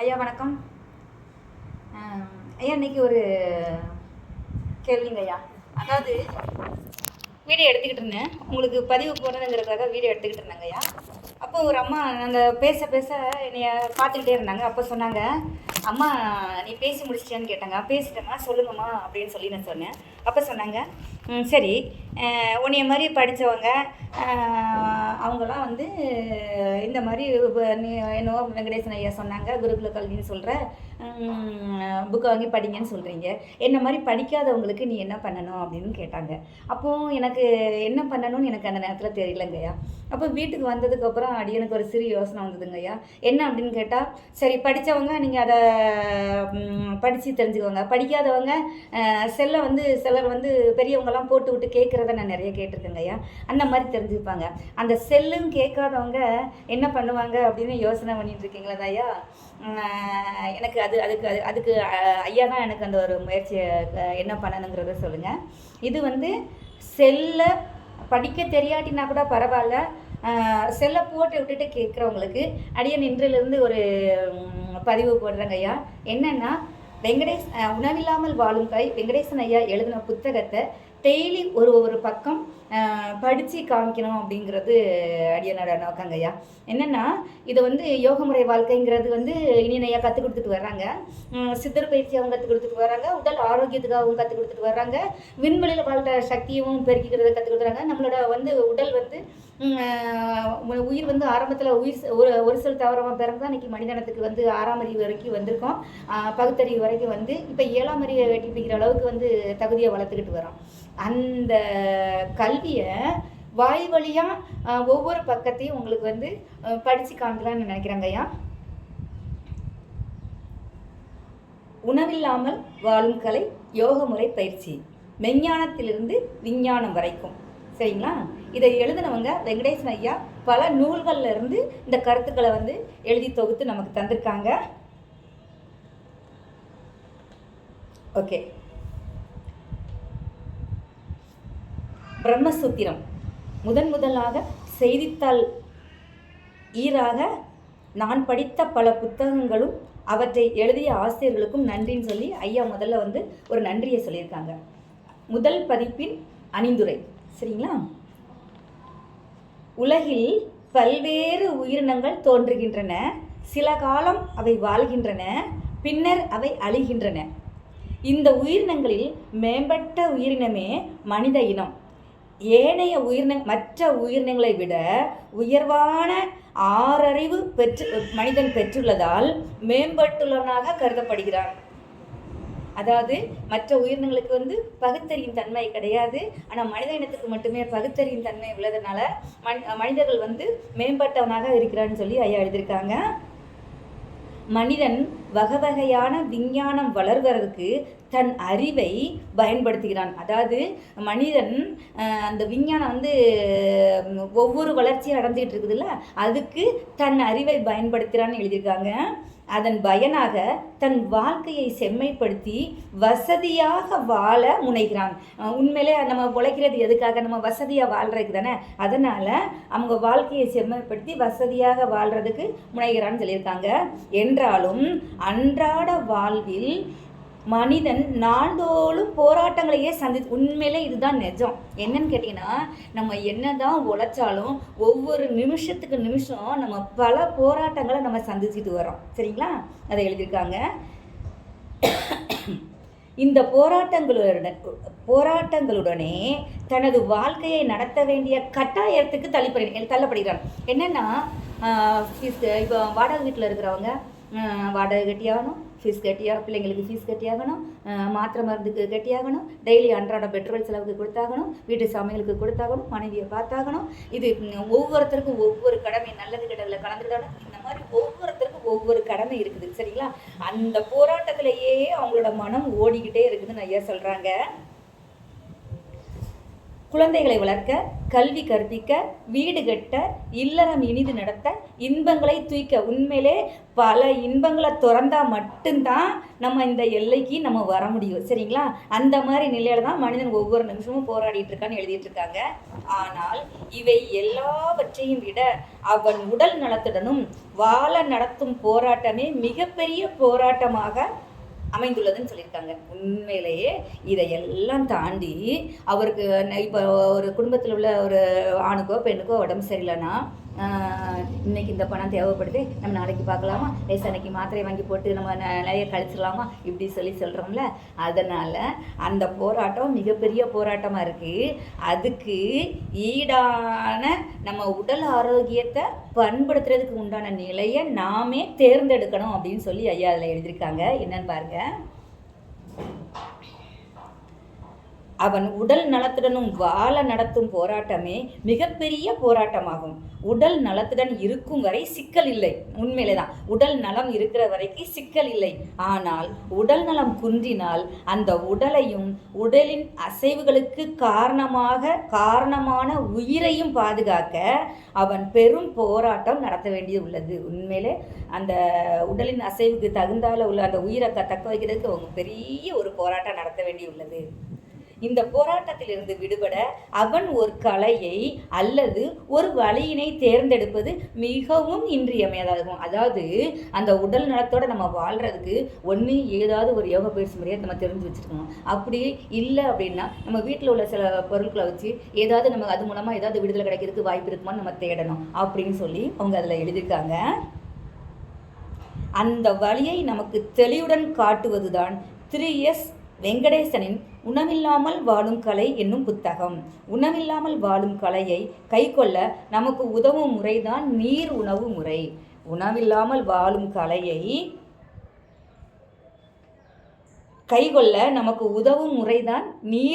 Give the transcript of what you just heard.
ஐயா வணக்கம். ஐயா இன்னைக்கு ஒரு கேள்விங்க ஐயா. அதாவது வீடியோ எடுத்துக்கிட்டு இருந்தேன். உங்களுக்கு பதிவு போடணுங்கிறதுக்காக வீடியோ எடுத்துக்கிட்டு இருந்தேங்க ஐயா. அப்போ ஒரு அம்மா அந்த பேச பேச என்னைய பார்த்துக்கிட்டே இருந்தாங்க. அப்போ சொன்னாங்க அம்மா நீ பேசி முடிச்சிட்டியான்னு கேட்டாங்க. பேசிட்டேம்மா சொல்லுங்கம்மா அப்படின்னு சொல்லி நான் சொன்னேன். அப்போ சொன்னாங்க சரி. உன்னைய மாதிரி படித்தவங்க அவங்களாம் வந்து இந்த மாதிரி நீ என்னவோ வெங்கடேசன் ஐயா சொன்னாங்க குருகுல கல்வின்னு சொல்கிற புக்கை வாங்கி படிங்கன்னு சொல்கிறீங்க என்ன மாதிரி படிக்காதவங்களுக்கு நீ என்ன பண்ணணும் அப்படின்னு கேட்டாங்க. அப்போது எனக்கு என்ன பண்ணணும்னு எனக்கு அந்த நேரத்தில் தெரியலங்கய்யா. அப்போ வீட்டுக்கு வந்ததுக்கப்புறம் அடியனுக்கு ஒரு சிறு யோசனை வந்ததுங்கய்யா என்ன அப்படின்னு கேட்டால் சரி படித்தவங்க நீங்கள் அதை படித்து தெரிஞ்சுக்கோங்க. படிக்காதவங்க செல்லை வந்து சிலர் வந்து பெரியவங்கலாம் போட்டு விட்டு கேட்குறத நான் நிறைய கேட்டிருக்கேங்கய்யா அந்த மாதிரி தெரிஞ்சுப்பாங்க. அந்த செல்லுன்னு கேட்காதவங்க என்ன பண்ணுவாங்க அப்படின்னு யோசனை பண்ணிட்டு இருக்கீங்களா ஐயா? எனக்கு அது அதுக்கு அது அதுக்கு ஐயா தான் எனக்கு அந்த ஒரு முயற்சியை என்ன பண்ணணுங்கிறத சொல்லுங்கள் இது வந்து செல்லை படிக்க தெரியாட்டினா கூட பரவாயில்ல. ஆஹ், செல்லை போட்டு விட்டுட்டு கேட்குறவங்களுக்கு அடியே நின்றிலிருந்து ஒரு பதிவு போடுறேங்க ஐயா. என்னென்னா வெங்கடேஷ் அஹ், உணவில்லாமல் வாழும் கை வெங்கடேசன் ஐயா எழுதின புத்தகத்தை டெய்லி ஒரு ஒரு பக்கம் படித்து காமிக்கணும் அப்படிங்கிறது அடியனோட நோக்கங்க ஐயா என்னென்னா இதை வந்து யோக முறை வாழ்க்கைங்கிறது வந்து இனியனையா கற்றுக் கொடுத்துட்டு வர்றாங்க. சித்தர் பயிற்சியாகவும் கற்றுக் கொடுத்துட்டு வர்றாங்க. உடல் ஆரோக்கியத்துக்காகவும் கற்றுக் கொடுத்துட்டு வர்றாங்க. விண்வெளியில் வாழ்கிற சக்தியும் பெருக்கிக்கிறத கற்றுக் கொடுக்குறாங்க நம்மளோட வந்து உடல் வந்து உயிர் வந்து ஆரம்பத்தில் உயிர் செ- ஒரு ஒரு சொல் தவறாமல் பிறந்தா இன்னைக்கு மனிதனத்துக்கு வந்து ஆறாம் அறிவு வரைக்கும் வந்திருக்கோம். பகுத்தறிவு வரைக்கும் வந்து இப்போ ஏழாம் அறிவை வெட்டி பிடிக்கிற அளவுக்கு வந்து தகுதியை வளர்த்துக்கிட்டு வரோம் அந்த கல்வியை வாய் வழியாக ஒவ்வொரு பக்கத்தையும் உங்களுக்கு வந்து படித்து படிச்சு காமிக்கலாம்னு நினைக்கிறாங்க ஐயா. உணவில்லாமல் வாழும் கலை யோக முறை பயிற்சி. மெஞ்ஞானத்திலிருந்து விஞ்ஞானம் வரைக்கும். சரிங்களா? இதை எழுதினவங்க வெங்கடேசன் ஐயா பல நூல்களில் இருந்து இந்த கருத்துக்களை வந்து எழுதி தொகுத்து நமக்கு தந்திருக்காங்க. ஓகே. பிரம்மசூத்திரம். முதன் முதலாக செய்தித்தாள் ஈராக நான் படித்த பல புத்தகங்களும் அவற்றை எழுதிய ஆசிரியர்களுக்கும் நன்றின்னு சொல்லி ஐயா முதல்ல வந்து ஒரு நன்றியை சொல்லியிருக்காங்க. முதல் பதிப்பின் அணிந்துரை. சரிங்களா? உலகில் பல்வேறு உயிரினங்கள் தோன்றுகின்றன. சில காலம் அவை வாழ்கின்றன பின்னர் அவை அழிகின்றன. இந்த உயிரினங்களில் மேம்பட்ட உயிரினமே மனித இனம். ஏனைய உயிரின மற்ற உயிரினங்களை விட உயர்வான ஆறறிவு பெற்று மனிதன் பெற்றுள்ளதால் மேம்பட்டுள்ளவனாக கருதப்படுகிறான். அதாவது மற்ற உயிரினங்களுக்கு வந்து பகுத்தறியும் தன்மை கிடையாது. ஆனால் மனித இனத்துக்கு மட்டுமே பகுத்தறியும் தன்மை உள்ளதுனால மனி மனிதர்கள் வந்து மேம்பட்டவனாக இருக்கிறான்னு சொல்லி ஐயா எழுதியிருக்காங்க. மனிதன் வகை வகையான விஞ்ஞானம் வளர்வதற்கு தன் அறிவை பயன்படுத்துகிறான். அதாவது மனிதன் அந்த விஞ்ஞானம் வந்து ஒவ்வொரு வளர்ச்சியும் அடைஞ்சிக்கிட்டு இருக்குதுல்ல அதுக்கு தன் அறிவை பயன்படுத்துகிறான்னு எழுதியிருக்காங்க. அதன் பயனாக தன் வாழ்க்கையை செம்மைப்படுத்தி வசதியாக வாழ முனைகிறான். உண்மையிலே நம்ம உழைக்கிறது எதுக்காக? நம்ம வசதியாக வாழ்கிறதுக்கு தானே? அதனால் அவங்க வாழ்க்கையை செம்மைப்படுத்தி வசதியாக வாழ்கிறதுக்கு முனைகிறான்னு சொல்லியிருக்காங்க. என்றாலும் அன்றாட வாழ்வில் மனிதன் நாள்தோறும் போராட்டங்களையே சந்தி உண்மையிலே இதுதான் நிஜம். என்னன்னு கேட்டிங்கன்னா நம்ம என்னதான் உழைச்சாலும் ஒவ்வொரு நிமிஷத்துக்கு நிமிஷம் நம்ம பல போராட்டங்களை நம்ம சந்திச்சுட்டு வரோம் சரிங்களா? அதை எழுதியிருக்காங்க. இந்த போராட்டங்களுடன் போராட்டங்களுடனே தனது வாழ்க்கையை நடத்த வேண்டிய கட்டாயத்துக்கு தள்ளிப்படி தள்ளப்படுகிறான். என்னென்னா இப்போ வாடகை வீட்டில் இருக்கிறவங்க வாடகை கட்டியாகணும் ஃபீஸ் கட்டியா பிள்ளைங்களுக்கு ஃபீஸ் கட்டியாகணும் மாத்திரை மருந்துக்கு கட்டியாகணும் டெய்லி அன்றாட பெட்ரோல் செலவுக்கு கொடுத்தாகணும் வீட்டு சமையலுக்கு கொடுத்தாகணும் மனைவியை பார்த்தாகணும் இது ஒவ்வொருத்தருக்கும் ஒவ்வொரு கடமை நல்லது கெட்டதில் கலந்துட்டாலும் இந்த மாதிரி ஒவ்வொருத்தருக்கும் ஒவ்வொரு கடமை இருக்குது சரிங்களா? அந்த போராட்டத்திலேயே அவங்களோட மனம் ஓடிக்கிட்டே இருக்குதுன்னு ஐயா சொல்கிறாங்க குழந்தைகளை வளர்க்க கல்வி கற்பிக்க வீடு கட்ட இல்லறம் இனிது நடத்த இன்பங்களை தூய்க்க. உண்மையிலே பல இன்பங்களை திறந்தா மட்டும்தான் நம்ம இந்த எல்லைக்கு நம்ம வர முடியும். சரிங்களா? அந்த மாதிரி நிலையில தான் மனிதன் ஒவ்வொரு நிமிஷமும் போராடிட்டு இருக்கான்னு எழுதிட்டு இருக்காங்க. ஆனால் இவை எல்லாவற்றையும் விட அவன் உடல் நலத்துடனும் வாழ நடத்தும் போராட்டமே மிகப்பெரிய போராட்டமாக அமைந்துள்ளதுன்னு சொல்லியிருக்காங்க. உண்மையிலேயே இதையெல்லாம் தாண்டி அவருக்கு இப்போ ஒரு குடும்பத்தில் உள்ள ஒரு ஆணுக்கோ பெண்ணுக்கோ உடம்பு சரியில்லைன்னா இன்னைக்கு இந்த பணம் தேவைப்படுது. நம்ம நாளைக்கு பார்க்கலாமா? லேசா அன்னைக்கு மாத்திரை வாங்கி போட்டு நம்ம நிறைய கழிச்சிடலாமா? இப்படி சொல்லி சொல்கிறோம்ல அதனால் அந்த போராட்டம் மிகப்பெரிய போராட்டமாக இருக்குது அதுக்கு ஈடான நம்ம உடல் ஆரோக்கியத்தை பண்படுத்துறதுக்கு உண்டான நிலையை நாமே தேர்ந்தெடுக்கணும் அப்படின்னு சொல்லி ஐயா அதில் எழுதியிருக்காங்க. என்னன்னு பாருங்க. அவன் உடல் நலத்துடனும் வாழ நடத்தும் போராட்டமே மிகப்பெரிய போராட்டமாகும். உடல் நலத்துடன் இருக்கும் வரை சிக்கல் இல்லை. உண்மையிலே தான் உடல் நலம் இருக்கிற வரைக்கும் சிக்கல் இல்லை. ஆனால் உடல் நலம் குன்றினால் அந்த உடலையும் உடலின் அசைவுகளுக்கு காரணமாக காரணமான உயிரையும் பாதுகாக்க அவன் பெரும் போராட்டம் நடத்த வேண்டியது உள்ளது. உண்மையிலே அந்த உடலின் அசைவுக்கு தகுந்தால உள்ள அந்த உயிரை க- தக்க வைக்கிறதுக்கு அவங்க பெரிய ஒரு போராட்டம் நடத்த வேண்டியுள்ளது இந்த போராட்டத்திலிருந்து விடுபட அவன் ஒரு கலையை அல்லது ஒரு வழியினை தேர்ந்தெடுப்பது மிகவும் இன்றியமையாததாகும் அதாவது அந்த உடல் நலத்தோட நம்ம வாழ்கிறதுக்கு ஒன்று ஏதாவது ஒரு யோகா பயிற்சி முறையை நம்ம தெரிஞ்சு வச்சுருக்கணும். அப்படி இல்லை அப்படின்னா நம்ம வீட்டில் உள்ள சில பொருட்களை வச்சு ஏதாவது நம்ம அது மூலமாக ஏதாவது விடுதலை கிடைக்கிறதுக்கு வாய்ப்பு இருக்குமான்னு நம்ம தேடணும் அப்படின்னு சொல்லி அவங்க அதில் எழுதியிருக்காங்க. அந்த வழியை நமக்கு தெளிவுடன் காட்டுவதுதான் த்ரீ எஸ் வெங்கடேசனின் உணவில்லாமல் வாழும் கலை என்னும் புத்தகம். உணவில்லாமல் வாழும் கலையை கைக்கொள்ள நமக்கு உதவும் முறைதான் நீர் உணவு முறை. உணவில்லாமல் வாழும் கலையை கைகொள்ள நமக்கு உதவும் முறைதான் நீர்